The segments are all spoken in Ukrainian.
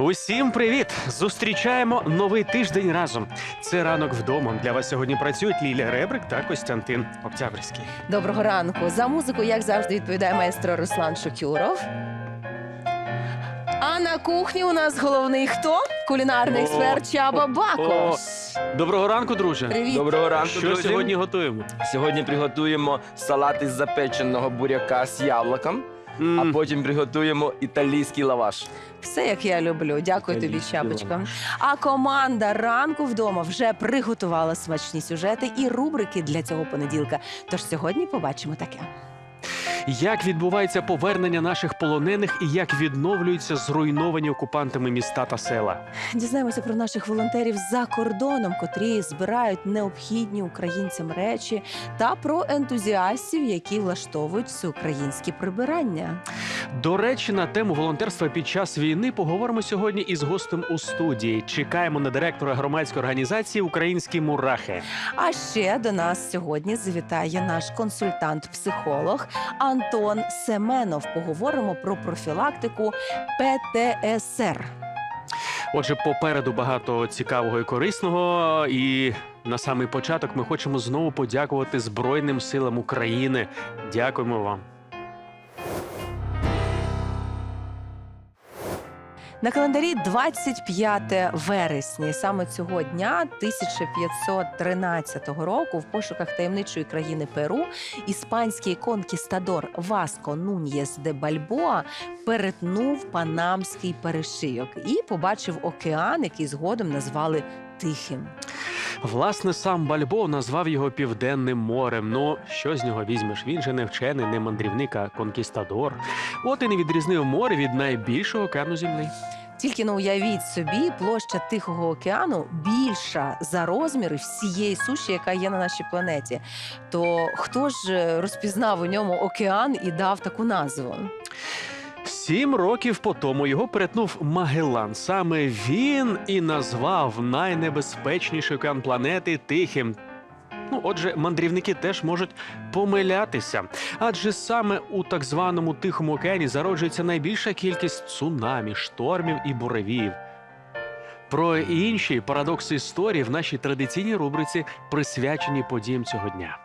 Усім привіт! Зустрічаємо новий тиждень разом. Це ранок вдома. Для вас сьогодні працюють Лілія Ребрик та Костянтин Октябрьський. Доброго ранку. За музику, як завжди, відповідає маестро Руслан Шокюров. А на кухні у нас головний хто? Кулінарний експерт Чаба о, Бакош. Доброго ранку, друже. Привіт. Доброго ранку, Що друзі. сьогодні готуємо? Сьогодні приготуємо салат із запеченого буряка з яблуком, а потім приготуємо італійський лаваш. Все як я люблю. Дякую тобі, Італійський Чапочка. лаваш. А команда ранку вдома вже приготувала смачні сюжети і рубрики для цього понеділка. Тож сьогодні побачимо таке. Як відбувається повернення наших полонених і як відновлюються зруйновані окупантами міста та села? Дізнаємося про наших волонтерів за кордоном, котрі збирають необхідні українцям речі, та про ентузіастів, які влаштовують всеукраїнські прибирання. До речі, на тему волонтерства під час війни поговоримо сьогодні із гостем у студії. Чекаємо на директора громадської організації Українські мурахи. А ще до нас сьогодні завітає наш консультант-психолог Антон Семенов. Поговоримо про профілактику ПТСР. Отже, попереду багато цікавого і корисного. І на самий початок ми хочемо знову подякувати Збройним силам України. Дякуємо вам. На календарі 25 вересня. Саме цього дня 1513 року в пошуках таємничої країни Перу іспанський конкістадор Васко Нуньєс де Бальбоа перетнув Панамський перешийок і побачив океан, який згодом назвали Тихим. Власне, сам Бальбо назвав його Південним морем. Ну, що з нього візьмеш? Він же не вчений, не мандрівник, а конкістадор. От і не відрізнив море від найбільшого океану землі. Тільки ну уявіть собі, площа Тихого океану більша за розміри всієї суші, яка є на нашій планеті. То хто ж е, розпізнав у ньому океан і дав таку назву? Сім років по тому його перетнув Магеллан. Саме він і назвав найнебезпечніший океан планети Тихим. Ну, отже, мандрівники теж можуть помилятися, адже саме у так званому Тихому океані зароджується найбільша кількість цунамі, штормів і буревіїв. Про інші парадокси історії в нашій традиційній рубриці присвячені подіям цього дня.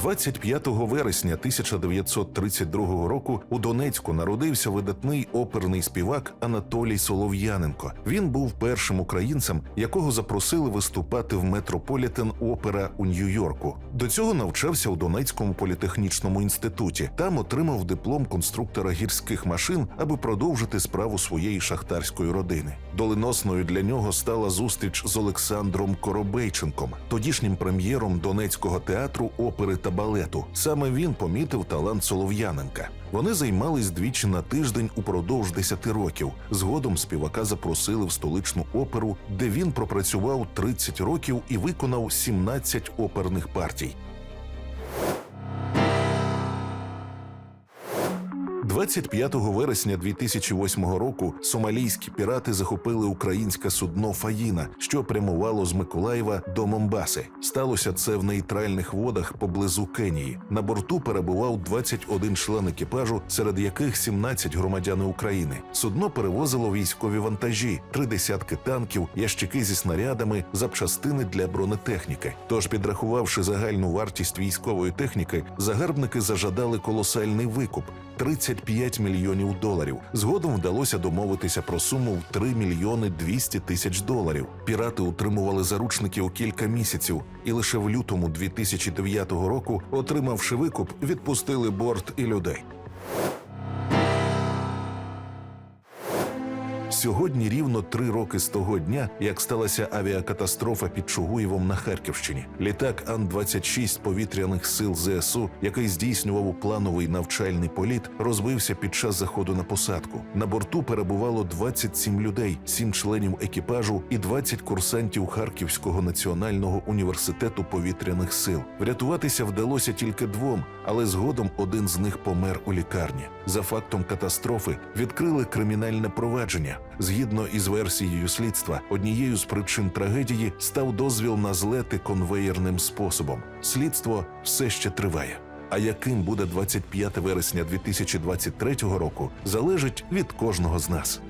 25 вересня 1932 року у Донецьку народився видатний оперний співак Анатолій Солов'яненко. Він був першим українцем, якого запросили виступати в Метрополітен Опера у Нью-Йорку. До цього навчався у Донецькому політехнічному інституті. Там отримав диплом конструктора гірських машин, аби продовжити справу своєї шахтарської родини. Доленосною для нього стала зустріч з Олександром Коробейченком, тодішнім прем'єром Донецького театру опери та балету. Саме він помітив талант Солов'яненка. Вони займались двічі на тиждень упродовж 10 років. Згодом співака запросили в столичну оперу, де він пропрацював 30 років і виконав 17 оперних партій. 25 вересня 2008 року сомалійські пірати захопили українське судно Фаїна, що прямувало з Миколаєва до Момбаси. Сталося це в нейтральних водах поблизу Кенії. На борту перебував 21 член екіпажу, серед яких 17 громадяни України. Судно перевозило військові вантажі, три десятки танків, ящики зі снарядами, запчастини для бронетехніки. Тож, підрахувавши загальну вартість військової техніки, загарбники зажадали колосальний викуп. 35 мільйонів доларів. Згодом вдалося домовитися про суму в 3 мільйони 200 тисяч доларів. Пірати утримували заручників кілька місяців, і лише в лютому 2009 року, отримавши викуп, відпустили борт і людей. Сьогодні рівно три роки з того дня, як сталася авіакатастрофа під Чугуєвом на Харківщині. Літак Ан-26 повітряних сил ЗСУ, який здійснював плановий навчальний політ, розбився під час заходу на посадку. На борту перебувало 27 людей, 7 членів екіпажу і 20 курсантів Харківського національного університету повітряних сил. Врятуватися вдалося тільки двом, але згодом один з них помер у лікарні. За фактом катастрофи відкрили кримінальне провадження. Згідно із версією слідства, однією з причин трагедії став дозвіл на злети конвеєрним способом. Слідство все ще триває. А яким буде 25 вересня 2023 року, залежить від кожного з нас.